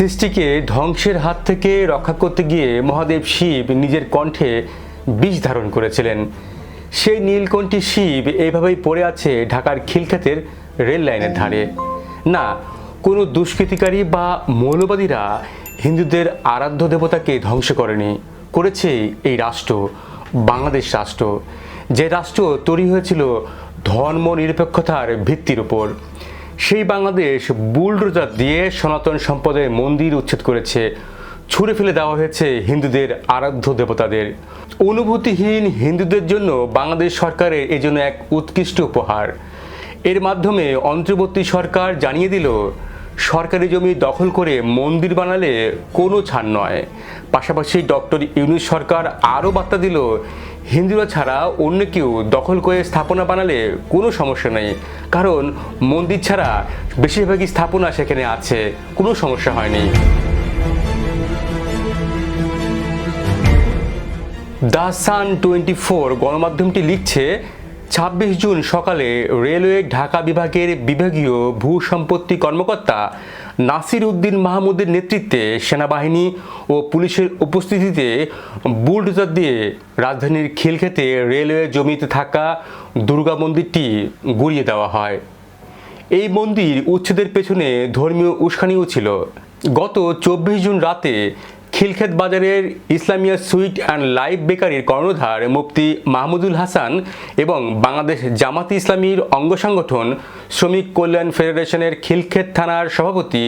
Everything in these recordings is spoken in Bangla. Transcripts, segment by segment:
সৃষ্টিকে ধ্বংসের হাত থেকে রক্ষা করতে গিয়ে মহাদেব শিব নিজের কণ্ঠে বিষ ধারণ করেছিলেন। সেই নীলকণ্ঠী শিব এইভাবেই পড়ে আছে ঢাকার খিলক্ষেতের রেল লাইনের ধারে। না, কোনো দুষ্কৃতিকারী বা মৌলবাদীরা হিন্দুদের আরাধ্য দেবতাকে ধ্বংস করেনি। করেছে এই রাষ্ট্র, বাংলাদেশ রাষ্ট্র। যে রাষ্ট্র তৈরি হয়েছিল ধর্ম নিরপেক্ষতার ভিত্তির উপর। সেই বাংলাদেশ বুলডোজার দিয়ে সনাতন সম্পদের মন্দির উচ্ছেদ করেছে। ছুঁড়ে ফেলে দেওয়া হয়েছে হিন্দুদের আরাধ্য দেবতাদের। অনুভূতিহীন হিন্দুদের জন্য বাংলাদেশ সরকারের এজন্য এক উৎকৃষ্ট উপহার। এর মাধ্যমে অন্তর্বর্তী সরকার জানিয়ে দিল সরকারি জমি দখল করে মন্দির বানালে কোনো ছাড় নয়। পাশাপাশি ডক্টর ইউনুস সরকার আরও বার্তা দিল, হিন্দুরা ছাড়া অন্য কেউ দখল করে স্থাপনা বানালে কোনো সমস্যা নেই। কারণ মন্দির ছাড়া বেশিরভাগই স্থাপনা সেখানে আছে, কোনো সমস্যা হয়নি। দ্য সান টোয়েন্টি ফোর গণমাধ্যমটি লিখছে ছাব্বিশ জুন সকালে রেলওয়ে ঢাকা বিভাগের বিভাগীয় ভূ সম্পত্তি কর্মকর্তা নাসির উদ্দিন মাহমুদের নেতৃত্বে সেনাবাহিনী ও পুলিশের উপস্থিতিতে বুলডোজার দিয়ে রাজধানীর খিলক্ষেতে রেলওয়ে জমিতে থাকা দুর্গা মন্দিরটি গুড়িয়ে দেওয়া হয়। এই মন্দির উচ্ছেদের পেছনে ধর্মীয় উস্কানিও ছিল। গত চব্বিশ জুন রাতে খিলক্ষেত বাজারের ইসলামিয়া সুইট অ্যান্ড লাইভ বেকারির কর্ণধার মুফতি মাহমুদুল হাসান এবং বাংলাদেশ জামাতি ইসলামীর অঙ্গ সংগঠন শ্রমিক কল্যাণ ফেডারেশনের খিলক্ষেত থানার সভাপতি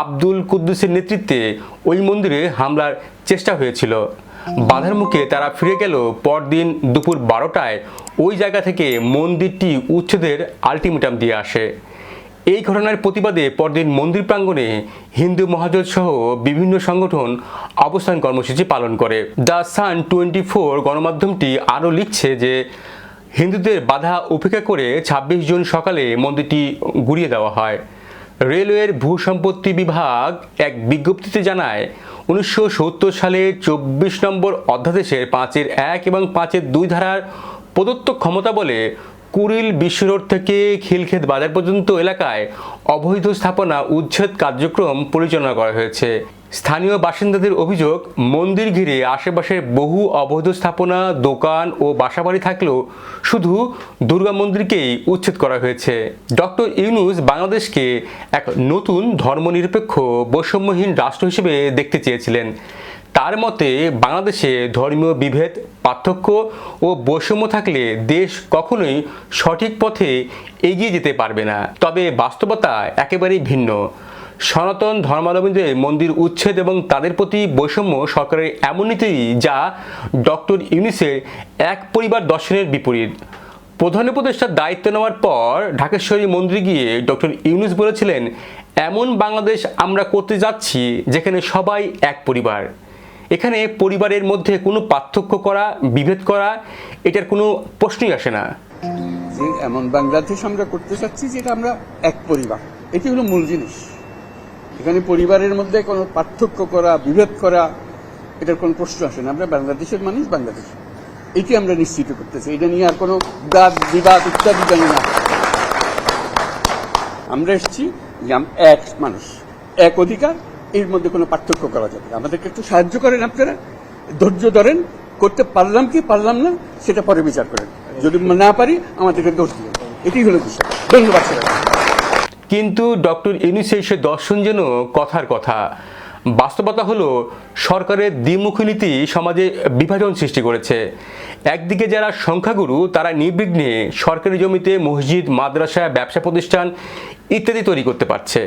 আব্দুল কুদ্দুসের নেতৃত্বে ওই মন্দিরে হামলার চেষ্টা হয়েছিল। বাধার মুখে তারা ফিরে গেল পরদিন দুপুর বারোটায়। ওই জায়গা থেকে মন্দিরটি উচ্ছেদের আলটিমেটাম দিয়ে আসে। এই ঘটনার প্রতিবাদে পরদিন মন্দির প্রাঙ্গণে হিন্দু মহাজোট সহ বিভিন্ন সংগঠন অবস্থান কর্মসূচি পালন করে। দ্য সান টোয়েন্টি ফোর গণমাধ্যমটি আরও লিখছে যে, হিন্দুদের বাধা উপেক্ষা করে ছাব্বিশ জুন সকালে মন্দিরটি গুড়িয়ে দেওয়া হয়। রেলওয়ের ভূ সম্পত্তি বিভাগ এক বিজ্ঞপ্তিতে জানায়, উনিশশো সত্তর সালে চব্বিশ নম্বর অধ্যাদেশের পাঁচের এক এবং পাঁচের দুই ধারার প্রদত্ত ক্ষমতা বলে কুড়িল বিশ্ব রোড থেকে খিলক্ষেত বাজার পর্যন্ত এলাকায় অবৈধ স্থাপনা উচ্ছেদ কার্যক্রম পরিচালনা করা হয়েছে। স্থানীয় বাসিন্দাদের অভিযোগ, মন্দির ঘিরে আশেপাশের বহু অবৈধ স্থাপনা, দোকান ও বাসাবাড়ি থাকলেও শুধু দুর্গা মন্দিরকেই উচ্ছেদ করা হয়েছে। ডক্টর ইউনুস বাংলাদেশকে এক নতুন ধর্মনিরপেক্ষ বৈষম্যহীন রাষ্ট্র হিসেবে দেখতে চেয়েছিলেন। তার মতে বাংলাদেশে ধর্মীয় বিভেদ, পার্থক্য ও বৈষম্য থাকলে দেশ কখনোই সঠিক পথে এগিয়ে যেতে পারবে না। তবে বাস্তবতা একেবারেই ভিন্ন। সনাতন ধর্মাবলম্বীদের মন্দির উচ্ছেদ এবং তাদের প্রতি বৈষম্য সরকারের এমন নীতি যা ডক্টর ইউনিসের এক পরিবার দর্শনের বিপরীত। প্রধান উপদেষ্টার দায়িত্ব নেওয়ার পর ঢাকেশ্বরী মন্দিরে গিয়ে ডক্টর ইউনুস বলেছিলেন, এমন বাংলাদেশ আমরা করতে যাচ্ছি যেখানে সবাই এক পরিবার। এখানে পরিবারের মধ্যে কোনো পার্থক্য করা, বিভেদ করা, এটার কোনো প্রশ্নই আসে না। এমন বাংলাদেশ আমরা করতে চাচ্ছি যেটা আমরা এক পরিবার, এটি হলো মূল জিনিস। এখানে পরিবারের মধ্যে কোনো পার্থক্য করা, বিভেদ করা, এটার কোনো প্রশ্ন আসে না। আমরা বাংলাদেশের মানুষ বাংলাদেশ। এটি আমরা নিশ্চিত করতেছি এটা নিয়ে আর কোনো বাদ, বিবাদ ইত্যাদি জানি না। আমরা এসেছি এক মানুষ, এক অধিকার এর মধ্যে কোনো পার্থক্য করা যাবে আমাদেরকে একটু সাহায্য করেন আপনারা। ধৈর্য ধরেন, করতে পারলাম কি পারলাম না, সেটা পরে বিচার করেন। যদি না পারি, আমাদেরকে দোষ দিবেন। এটি হলো বিষয়। ধন্যবাদ কিন্তু ডক্টর ইউনিসের সে দর্শন যেন কথার কথা। বাস্তবতা হলো, সরকারের দ্বিমুখী নীতি সমাজে বিভাজন সৃষ্টি করেছে। একদিকে যারা সংখ্যাগুরু, তারা নির্বিঘ্নে সরকারি জমিতে মসজিদ, মাদ্রাসা, ব্যবসা প্রতিষ্ঠান ইত্যাদি তৈরি করতে পারছে।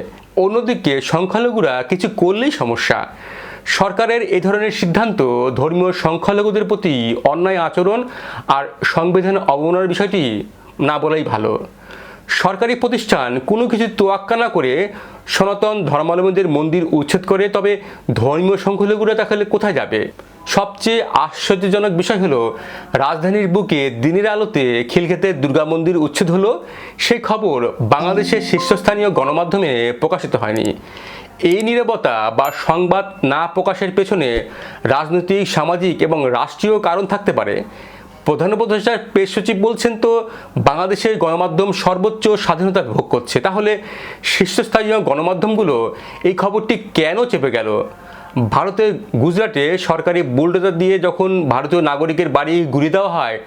অন্যদিকে সংখ্যালঘুরা কিছু করলেই সমস্যা। সরকারের এ ধরনের সিদ্ধান্ত ধর্মীয় সংখ্যালঘুদের প্রতি অন্যায় আচরণ আর সংবিধান অবমাননার বিষয়টি না বলাই ভালো। সরকারি প্রতিষ্ঠান কোনো কিছু তোয়াক্কা না করে সনাতন ধর্মাবলম্বীদের মন্দির উচ্ছেদ করে, তবে ধর্মীয় সংখ্যালঘুরা তাহলে কোথায় যাবে? সবচেয়ে আশ্চর্যজনক বিষয় হলো, রাজধানীর বুকে দিনের আলোতে খিলখেতে দুর্গা মন্দির উচ্ছেদ হলো, সেই খবর বাংলাদেশের শীর্ষস্থানীয় গণমাধ্যমে প্রকাশিত হয়নি। এই নীরবতা বা সংবাদ না প্রকাশের পেছনে রাজনৈতিক, সামাজিক এবং রাষ্ট্রীয় কারণ থাকতে পারে। প্রধান উপদেষ্টার পেশ সচিব বলছেন তো, বাংলাদেশের গণমাধ্যম সর্বোচ্চ স্বাধীনতা ভোগ করছে। তাহলে শীর্ষস্থানীয় গণমাধ্যমগুলো এই খবরটি কেন চেপে গেল? ভারতের গুজরাটে সরকারি বুলডোজার দিয়ে যখন ভারতীয় নাগরিকের বাড়ি গুড়িয়ে দেওয়া হয়,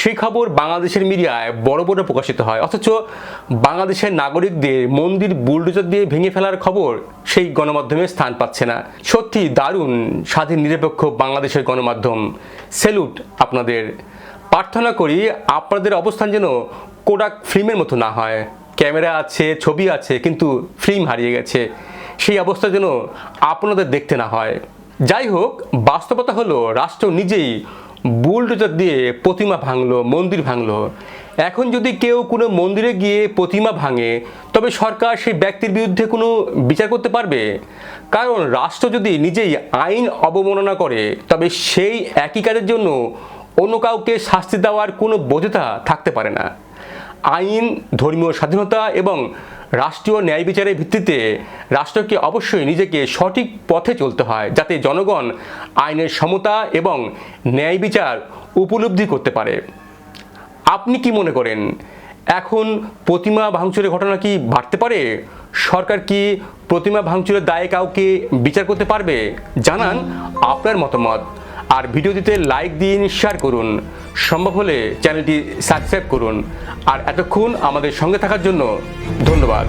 সেই খবর বাংলাদেশের মিডিয়ায় বড় বড় প্রকাশিত হয়। অথচ বাংলাদেশের নাগরিকদের মন্দির বুলডোজার দিয়ে ভেঙে ফেলার খবর সেই গণমাধ্যমে স্থান পাচ্ছে না। সত্যি দারুণ স্বাধীন নিরপেক্ষ বাংলাদেশের গণমাধ্যম। সেলুট আপনাদের। প্রার্থনা করি আপনাদের অবস্থান যেন কোডাক ফিল্মের মতো না হয়। ক্যামেরা আছে, ছবি আছে, কিন্তু ফিল্ম হারিয়ে গেছে। সেই অবস্থা যেন আপনাদের দেখতে না হয়। যাই হোক বাস্তবতা হলো, রাষ্ট্র নিজেই বুলডোজার দিয়ে প্রতিমা ভাঙলো, মন্দির ভাঙলো। এখন যদি কেউ কোনো মন্দিরে গিয়ে প্রতিমা ভাঙে, তবে সরকার সেই ব্যক্তির বিরুদ্ধে কোনো বিচার করতে পারবে? কারণ রাষ্ট্র যদি নিজেই আইন অবমাননা করে, তবে সেই একই কাজের জন্য অন্য কাউকে শাস্তি দেওয়ার কোনো বৈধতা থাকতে পারে না। আইন, ধর্মীয় স্বাধীনতা এবং রাষ্ট্রীয় ন্যায় বিচারের ভিত্তিতে রাষ্ট্রকে অবশ্যই নিজেকে সঠিক পথে চলতে হয়, যাতে জনগণ আইনের সমতা এবং ন্যায় বিচার উপলব্ধি করতে পারে। আপনি কি মনে করেন, এখন প্রতিমা ভাঙচুরের ঘটনা কি বাড়তে পারে? সরকার কি প্রতিমা ভাঙচুরের দায়ে কাউকে বিচার করতে পারবে? জানান আপনার মতামত। আর ভিডিওটিতে লাইক দিন শেয়ার করুন। সম্ভব হলে চ্যানেলটি সাবস্ক্রাইব করুন। আর এতক্ষণ আমাদের সঙ্গে থাকার জন্য ধন্যবাদ।